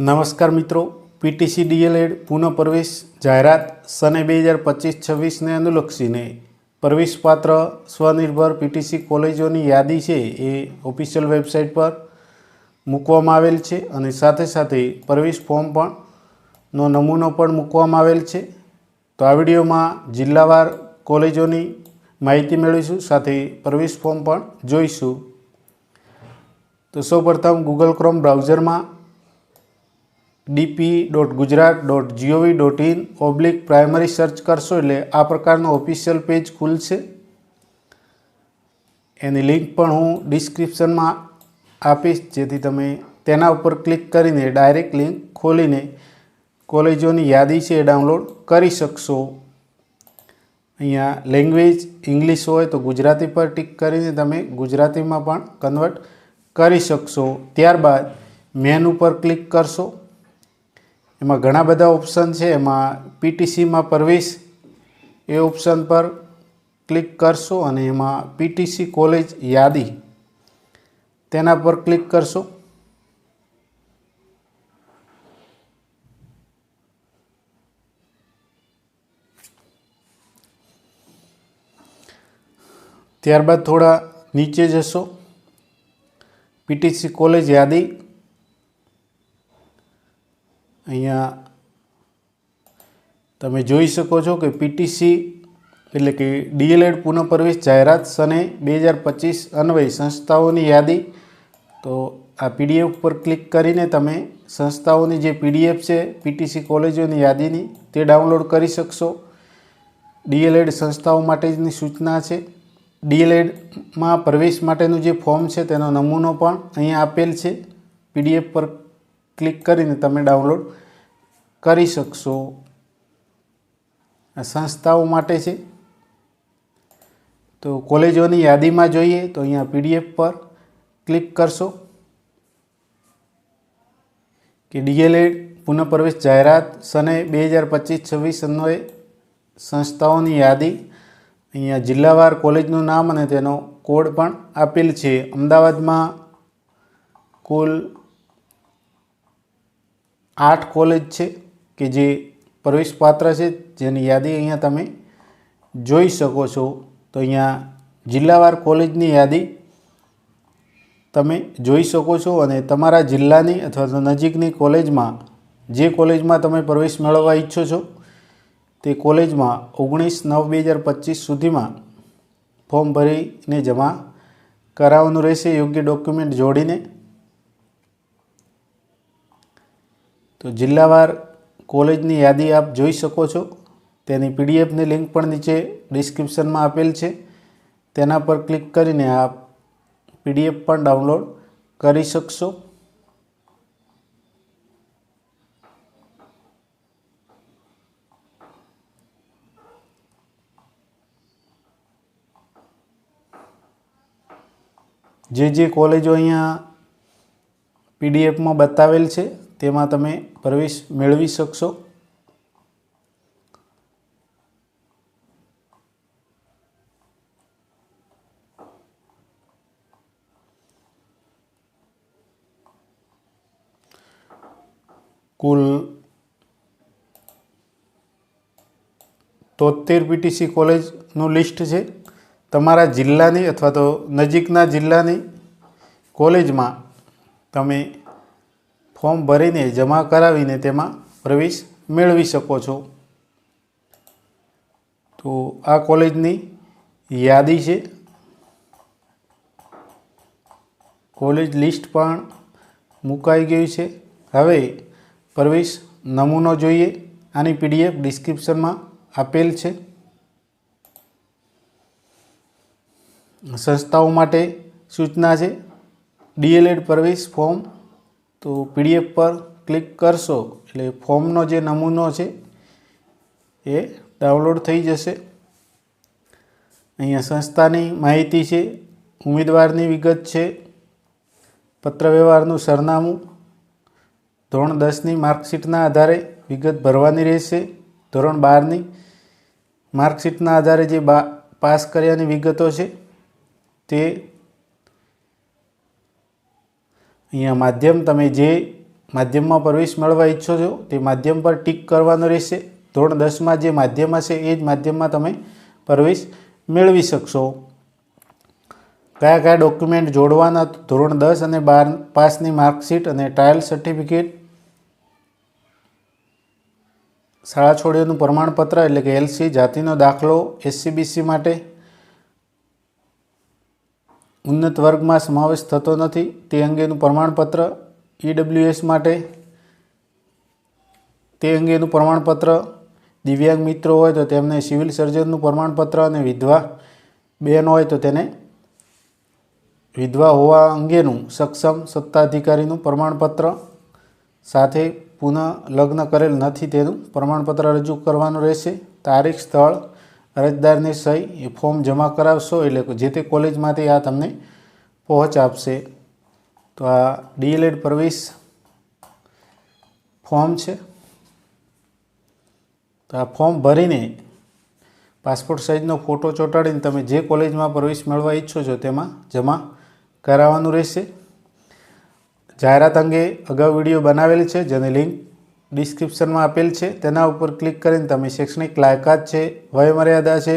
નમસ્કાર મિત્રો PTC DElEd પુનઃ પ્રવેશ, જાહેરાત સને બે હજાર પચીસ છવ્વીસને અનુલક્ષીને પ્રવેશપાત્ર સ્વનિર્ભર પીટીસી કોલેજોની યાદી છે એ ઓફિશિયલ વેબસાઇટ પર મૂકવામાં આવેલ છે અને સાથે સાથે પ્રવેશ ફોર્મ પણ નો નમૂનો પણ મૂકવામાં આવેલ છે. તો આ વિડીયોમાં જિલ્લાવાર કોલેજોની માહિતી મેળવીશું, સાથે પ્રવેશ ફોર્મ પણ જોઈશું. તો સૌપ્રથમ ગૂગલ ક્રોમ બ્રાઉઝરમાં DP dot Gujarat dot G O V dot in oblique primary search કરશો એટલે આ પ્રકારનું ઓફિશિયલ પેજ ખુલશે. એની લિંક પણ હું ડિસ્ક્રિપ્શનમાં આપીશ, જેથી તમે તેના ઉપર ક્લિક કરીને ડાયરેક્ટ લિંક ખોલીને કોલેજોની યાદી છે એ ડાઉનલોડ કરી શકશો. અહીંયા લેંગ્વેજ ઇંગ્લિશ હોય તો ગુજરાતી પર ટિક કરીને તમે ગુજરાતીમાં પણ કન્વર્ટ કરી શકશો. ત્યારબાદ મેન ઉપર ક્લિક કરશો. એમાં ઘણા બધા ઓપ્શન છે. એમાં પીટીસીમાં પ્રવેશ એ ઓપ્શન પર ક્લિક કરશો અને એમાં પીટીસી કોલેજ યાદી તેના પર ક્લિક કરશો. ત્યારબાદ થોડા નીચે જશો. પીટીસી કોલેજ યાદી અહીંયા તમે જોઈ શકો છો કે પીટીસી એટલે કે ડીએલએડ પુનઃપ્રવેશ જાહેરાત સને બે હજાર પચીસ અન્વયે સંસ્થાઓની યાદી. તો આ પીડીએફ પર ક્લિક કરીને તમે સંસ્થાઓની જે પીડીએફ છે પીટીસી કોલેજોની યાદીની તે ડાઉનલોડ કરી શકશો. ડીએલએડ સંસ્થાઓ માટેની સૂચના છે. ડીએલએડમાં પ્રવેશ માટેનું જે ફોર્મ છે, તેનો નમૂનો પણ અહીંયા આપેલ છે. પીડીએફ પર ક્લિક કરીને તમે ડાઉનલોડ કરી શકશો. આ સંસ્થાઓ માટે છે. તો કોલેજોની યાદીમાં જોઈએ તો અહીંયા પીડીએફ પર ક્લિક કરશો. કે ડીએલએડ પુનઃપ્રવેશ જાહેરાત સને બે હજાર પચીસ છવ્વીસ અન્વયે સંસ્થાઓની યાદી. અહીંયા જિલ્લાવાર કોલેજનું નામ અને તેનો કોડ પણ આપેલ છે. અમદાવાદમાં કુલ આઠ કોલેજ છે કે જે પ્રવેશપાત્ર છે, જેની યાદી અહીંયા તમે જોઈ શકો છો. તો અહીંયા જિલ્લાવાર કોલેજની યાદી તમે જોઈ શકો છો અને તમારા જિલ્લાની અથવા તો નજીકની કોલેજમાં જે કોલેજમાં તમે પ્રવેશ મેળવવા ઈચ્છો છો, તે કોલેજમાં ઓગણીસ નવ બે હજાર પચીસ સુધીમાં ફોર્મ ભરીને જમા કરાવવાનું રહેશે. યોગ્ય ડોક્યુમેન્ટ જોડીને તો જિલ્લાવાર કોલેજની યાદી આપ જોઈ શકો છો. તેની પીડીએફની લિંક પણ નીચે ડિસ્ક્રિપ્શનમાં આપેલ છે. તેના પર ક્લિક કરીને આપ પીડીએફ પણ ડાઉનલોડ કરી શકશો. જે જે કોલેજો અહીંયા પીડીએફમાં બતાવેલ છે તેમાં તમે પ્રવેશ મેળવી શકશો. કુલ તોતેર પીટીસી કોલેજનું લિસ્ટ છે. તમારા જિલ્લાની અથવા તો નજીકના જિલ્લાની કોલેજમાં તમે ફોર્મ ભરીને જમા કરાવીને તેમાં પ્રવેશ મેળવી શકો છો. તો આ કોલેજની યાદી છે. કોલેજ લિસ્ટ પણ મુકાઈ ગયું છે. હવે પ્રવેશ નમૂનો જોઈએ. આની પીડીએફ ડિસ્ક્રિપ્શનમાં આપેલ છે. સંસ્થાઓ માટે સૂચના છે. ડીએલએડ પ્રવેશ ફોર્મ તો પીડીએફ પર ક્લિક કરશો એટલે ફોર્મનો જે નમૂનો છે એ ડાઉનલોડ થઈ જશે. અહીંયા સંસ્થાની માહિતી છે, ઉમેદવારની વિગત છે, પત્રવ્યવહારનું સરનામું, ધોરણ દસની માર્કશીટના આધારે વિગત ભરવાની રહેશે, ધોરણ બારની માર્કશીટના આધારે જે બા, પાસ કર્યાની વિગતો છે તે અહીંયા માધ્યમ તમે જે માધ્યમમાં પ્રવેશ મેળવવા ઈચ્છો છો, તે માધ્યમ પર ટીક કરવાનો રહેશે. ધોરણ દસમાં જે માધ્યમ હશે, એ જ માધ્યમમાં તમે પ્રવેશ મેળવી શકશો. કયા કયા ડોક્યુમેન્ટ જોડવાના? ધોરણ દસ અને બાર પાસની માર્કશીટ અને ટ્રાયલ સર્ટિફિકેટ. શાળા છોડીઓનું પ્રમાણપત્ર એટલે કે એલસી, જાતિનો દાખલો, એસસીબીસી માટે. ઉન્નત વર્ગમાં સમાવેશ થતો નથી. તે અંગેનું પ્રમાણપત્ર ઈડબ્લ્યુએસ માટે, તે અંગેનું પ્રમાણપત્ર દિવ્યાંગ મિત્રો હોય તો તેમને સિવિલ સર્જનનું પ્રમાણપત્ર અને વિધવા બેન હોય તો તેને વિધવા હોવા અંગેનું સક્ષમ સત્તાધિકારીનું પ્રમાણપત્ર સાથે પુનઃ લગ્ન કરેલ નથી તેનું પ્રમાણપત્ર રજૂ કરવાનું રહેશે. તારીખ, સ્થળ અરજદારની સહી, એ ફોર્મ જમા કરાવશો એટલે જે તે કોલેજમાંથી આ તમને પહોંચ આપશે. તો આ ડીએલએડ પ્રવેશ ફોર્મ છે. તો આ ફોર્મ ભરીને પાસપોર્ટ સાઇઝનો ફોટો ચોંટાડીને તમે જે કોલેજમાં પ્રવેશ મેળવવા ઈચ્છો છો તેમાં જમા કરાવવાનું રહેશે. જાહેરાત અંગે અગાઉ વીડિયો બનાવેલ છે, જેની લિંક ડિસ્ક્રિપ્શનમાં આપેલ છે. તેના ઉપર ક્લિક કરીને તમે શૈક્ષણિક લાયકાત છે, વયમર્યાદા છે,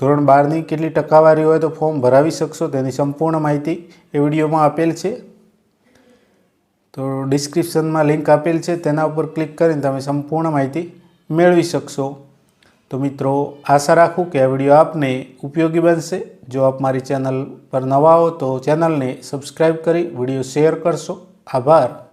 ધોરણ બારની કેટલી ટકાવારી હોય તો ફોર્મ ભરાવી શકશો, તેની સંપૂર્ણ માહિતી એ વિડીયોમાં આપેલ છે. તો ડિસ્ક્રિપ્શનમાં લિંક આપેલ છે. તેના ઉપર ક્લિક કરીને તમે સંપૂર્ણ માહિતી મેળવી શકશો. તો મિત્રો, આશા રાખું કે આ વીડિયો આપને ઉપયોગી બનશે. જો આપ મારી ચેનલ પર નવા હો તો ચેનલને સબસ્ક્રાઈબ કરી વીડિયો શેર કરશો. આભાર.